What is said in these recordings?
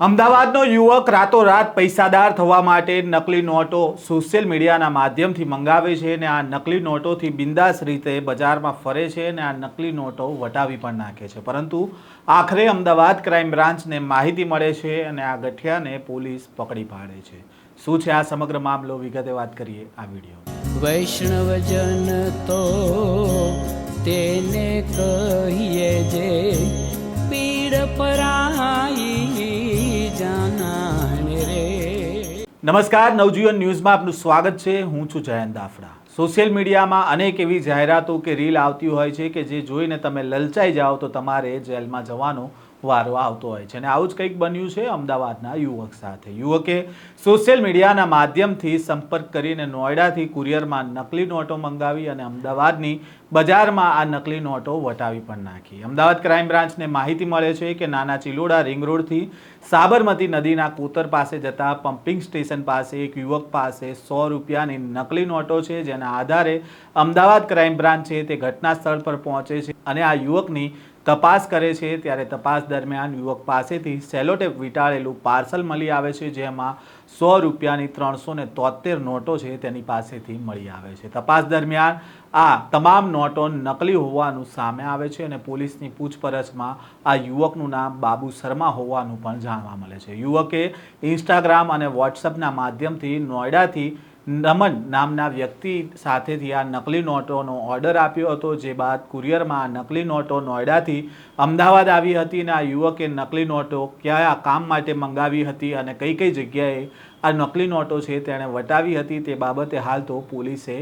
અમદાવાદનો યુવક રાતોરાત પૈસાદાર થવા માટે નકલી નોટો સોશિયલ મીડિયાના માધ્યમથી મંગાવે છે અને આ નકલી નોટોથી બિંદાસ રીતે બજારમાં ફરે છે અને આ નકલી નોટો વટાવી પણ નાખે છે. પરંતુ આખરે અમદાવાદ ક્રાઇમ બ્રાન્ચને માહિતી મળે છે અને આ ગઠિયાને પોલીસ પકડી પાડે છે. શું છે આ સમગ્ર મામલો વિગતે વાત કરીએ આ વીડિયો. વૈષ્ણવજન તો તેને કહીએ જે પીડ પરાઈ નમસ્કાર, નવજીવન ન્યૂઝમાં આપનું સ્વાગત છે. હું છું જયંત દાફડા. સોશિયલ મીડિયામાં અનેક એવી જાહેરાતો કે રીલ આવતી હોય છે કે જે જોઈને તમે લલચાઈ જાઓ તો તમારે જેલમાં જવાનો વારો આવતો હોય છે. અને આવું જ કંઈક બન્યું છે અમદાવાદના યુવક સાથે. યુવકે સોશિયલ મીડિયાના માધ્યમથી સંપર્ક કરીને નોઈડાથી કુરિયરમાં નકલી નોટો મંગાવી અને અમદાવાદની બજારમાં આ નકલી નોટો વટાવી પણ નાખી. અમદાવાદ ક્રાઇમ બ્રાન્ચને માહિતી મળે છે કે નાના ચિલોડા રિંગ રોડથી સાબરમતી નદીના કોતર પાસે જતા પમ્પિંગ સ્ટેશન પાસે એક યુવક પાસે સો રૂપિયાની નકલી નોટો છે, જેના આધારે અમદાવાદ ક્રાઇમ બ્રાન્ચ છે તે ઘટના સ્થળ પર પહોંચે છે અને આ યુવકની તપાસ કરે છે, ત્યારે તપાસ દરમિયાન યુવક પાસેથી સેલોટેપ વીંટાળેલું પાર્સલ મળી આવે છે, જેમાં સો રૂપિયાની ત્રણસો ને તોતેર નોટો છે, તેની પાસેથી મળી આવે છે. તપાસ દરમિયાન આ તમામ નોટો નકલી હોવાનું સામે આવે છે અને પોલીસની પૂછપરછમાં આ યુવકનું નામ બાબુ શર્મા હોવાનું પણ જાણવા મળે છે. યુવકે ઇન્સ્ટાગ્રામ અને વોટ્સઅપના માધ્યમથી નોઈડાથી નમન નામના વ્યક્તિ સાથેથી આ નકલી નોટોનો ઓર્ડર આપ્યો હતો. જે બાદ કુરિયરમાં આ નકલી નોટો નોઈડાથી અમદાવાદ આવી હતી અને આ યુવકે નકલી નોટો કયા કામ માટે મંગાવી હતી અને કઈ કઈ જગ્યાએ આ નકલી નોટો છે તેણે વટાવી હતી તે બાબતે હાલ તો પોલીસે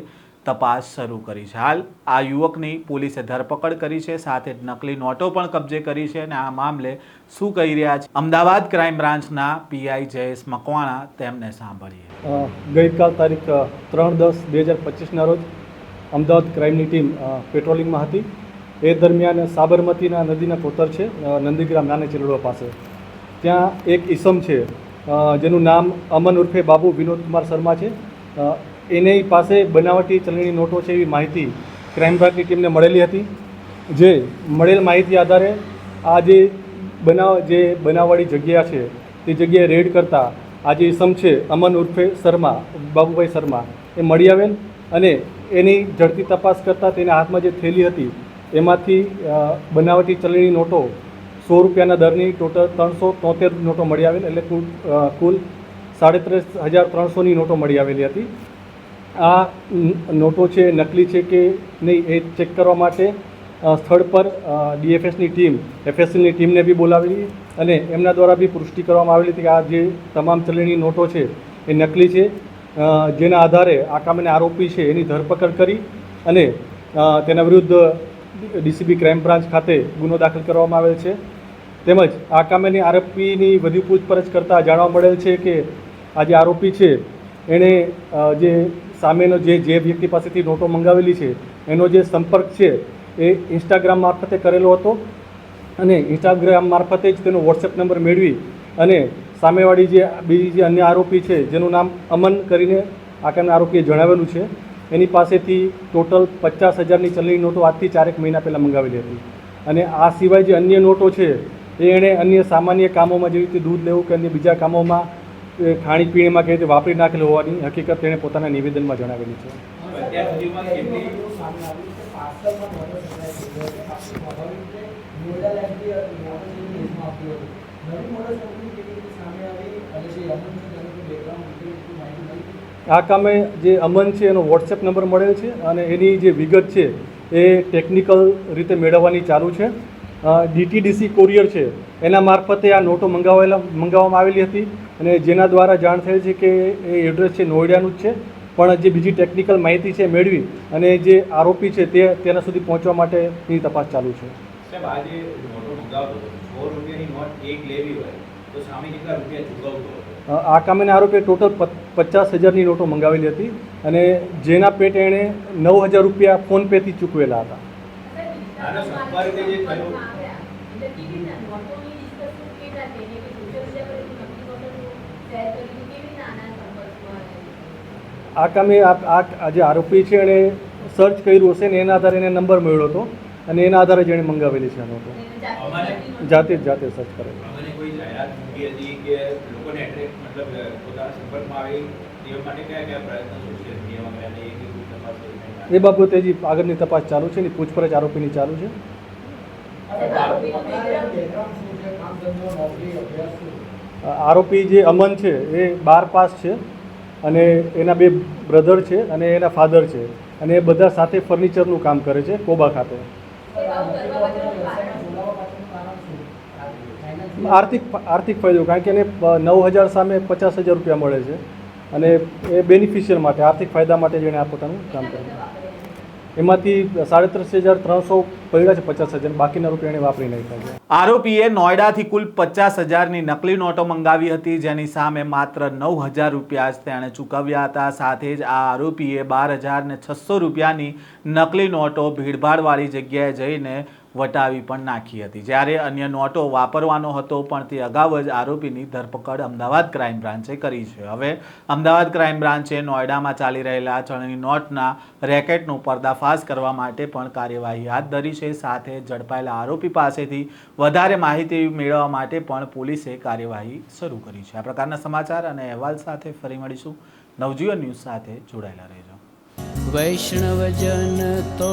તપાસ શરૂ કરી છે. હાલ આ યુવકની પોલીસે ધરપકડ કરી છે, સાથે નકલી નોટો પણ કબજે કરી છે અને આ મામલે શું કહી રહ્યા છે? અમદાવાદ ક્રાઇમ બ્રાન્ચના પીઆઈ જયેશ મકવાણા તેમને સાંભળીએ. ગઈકાલ તારીખ ત્રણ દસ બે હજાર પચીસના રોજ અમદાવાદ ક્રાઇમની ટીમ પેટ્રોલિંગમાં હતી. એ દરમિયાન સાબરમતીના નદીના કોતર છે નંદીગ્રામ નાને ચિલોડવા પાસે. ત્યાં એક ઈસમ છે જેનું નામ અમન ઉર્ફે બાબુ વિનોદ કુમાર શર્મા છે. એની પાસે બનાવટી ચલણી નોટો છે એવી માહિતી ક્રાઇમ બ્રાન્ચની ટીમને મળેલી હતી. જે મળેલ માહિતી આધારે આ જે બનાવ, જે બનાવવાળી જગ્યા છે, તે જગ્યાએ રેડ કરતાં આ જે ઇસમ છે, અમન ઉર્ફે શર્મા, બાબુભાઈ શર્મા, એ મળી આવેલ અને એની ઝડપી તપાસ કરતાં તેના હાથમાં જે થેલી હતી, એમાંથી બનાવટી ચલણી નોટો સો રૂપિયાના દરની ટોટલ ત્રણસો તોતેર નોટો મળી આવેલ, એટલે કુલ કુલ સાડત્રીસ હજાર ત્રણસોની નોટો મળી આવેલી હતી. આ નોટો છે, નકલી છે કે નહીં એ ચેક કરવા માટે સ્થળ પર ડીએફએસની ટીમ એફએસસીની ટીમને બી બોલાવેલી અને એમના દ્વારા બી પુષ્ટિ કરવામાં આવેલી હતી કે આ જે તમામ ચલણી નોટો છે એ નકલી છે જેના આધારે આ કામને આરોપી છે એની ધરપકડ કરી અને તેના વિરુદ્ધ ડીસીબી ક્રાઇમ બ્રાન્ચ ખાતે ગુનો દાખલ કરવામાં આવેલ છે. તેમજ આ કામેની આરોપીની વધુ પૂછપરછ કરતાં જાણવા મળેલ છે કે આ જે આરોપી છે એણે જે સામેનો જે જે વ્યક્તિ પાસેથી નોટો મંગાવેલી છે, એનો જે સંપર્ક છે, એ ઇન્સ્ટાગ્રામ મારફતે કરેલો હતો. અને ઇન્સ્ટાગ્રામ મારફતે જ તેનો વોટ્સએપ નંબર મેળવી અને સામેવાળી જે, બીજી જે અન્ય આરોપી છે, જેનું નામ અમન કરીને આ આરોપીએ જણાવેલું છે, એની પાસેથી ટોટલ પચાસ હજારની ચલણી નોટો આજથી ચારેક મહિના પહેલાં મંગાવેલી હતી. અને આ સિવાય જે અન્ય નોટો છે, એ એણે અન્ય સામાન્ય કામોમાં જેવી રીતે દૂધ લેવું કે અન્ય બીજા કામોમાં ખાણીપીણીમાં કેવી રીતે વાપરી નાખેલ હોવાની હકીકત તેણે પોતાના નિવેદનમાં જણાવેલી છે. આ કામે જે અમન છે એનો વોટ્સએપ નંબર મળેલ છે અને એની જે વિગત છે એ ટેકનિકલ રીતે મેળવવાની ચાલુ છે. ડીટીડીસી કોરિયર છે. એના મારફતે આ નોટો મંગાવેલા મંગાવવામાં આવેલી હતી અને જેના દ્વારા જાણ થયેલ છે કે એ એડ્રેસ છે નોઈડાનું જ છે. પણ જે બીજી ટેકનિકલ માહિતી છે મેળવી અને જે આરોપી છે તે તેના સુધી પહોંચવા માટેની તપાસ ચાલુ છે. આ કામેના આરોપીએ ટોટલ પચાસ હજારની નોટો મંગાવેલી હતી અને જેના પેટે એણે નવ હજાર રૂપિયા ફોનપેથી ચૂકવેલા હતા. આનો સંપર્ક જે થયો? આ કામે આ જે આરોપી છે એણે સર્ચ કર્યું હશે ને એના આધારે એને નંબર મળ્યો હતો અને એના આધારે જ એણે મંગાવેલી છે એનો તો જાતે જ જાતે સર્ચ કરેલી એ બાબતે જે આગળની તપાસ ચાલુ છે એની પૂછપરછ આરોપીની ચાલુ છે? આરોપી જે અમન છે, એ બાર પાસ છે અને એના બે બ્રધર છે અને એના ફાધર છે અને એ બધા સાથે ફર્નિચરનું કામ કરે છે, કોબા ખાતે. આર્થિક આર્થિક ફાયદો, કારણ કે એને નવ હજાર સામે પચાસ હજાર રૂપિયા મળે છે. અને એ બેનિફિશિયલ માટે, આર્થિક ફાયદા માટે જેણે આ પોતાનું કામ કર્યું. એમાંથી સાડત્રીસ હજાર ત્રણસો પડ્યા છે પચાસ હજાર, બાકીના રૂપિયા એણે વાપરી નાખ્યા છે. આરોપીએ નોઈડાથી કુલ પચાસ હજારની નકલી નોટો મંગાવી હતી, જેની સામે માત્ર નવ હજાર રૂપિયા જ તેણે ચૂકવ્યા હતા. સાથે જ આ આરોપીએ બાર હજાર ને છસો રૂપિયાની નકલી નોટો ભીડભાડવાળી જગ્યાએ જઈને વટાવી પણ નાખી હતી. જ્યારે અન્ય નોટો વાપરવાનો હતો પણ તે અગાઉ જ આરોપીની ધરપકડ અમદાવાદ ક્રાઇમ બ્રાન્ચે કરી છે. હવે અમદાવાદ ક્રાઇમ બ્રાન્ચે નોઈડામાં ચાલી રહેલા ચલણી નોટના રેકેટનો પર્દાફાશ કરવા માટે પણ કાર્યવાહી હાથ ધરી છે. સાથે ઝડપાયેલા આરોપી પાસેથી વધારે માહિતી મેળવવા માટે પણ પોલીસે કાર્યવાહી શરૂ કરી છે. આ પ્રકારના સમાચાર અને અહેવાલ સાથે ફરી મળીશું. નવજીવન ન્યૂઝ સાથે જોડાયેલા રહેજો. વૈષ્ણવજન તો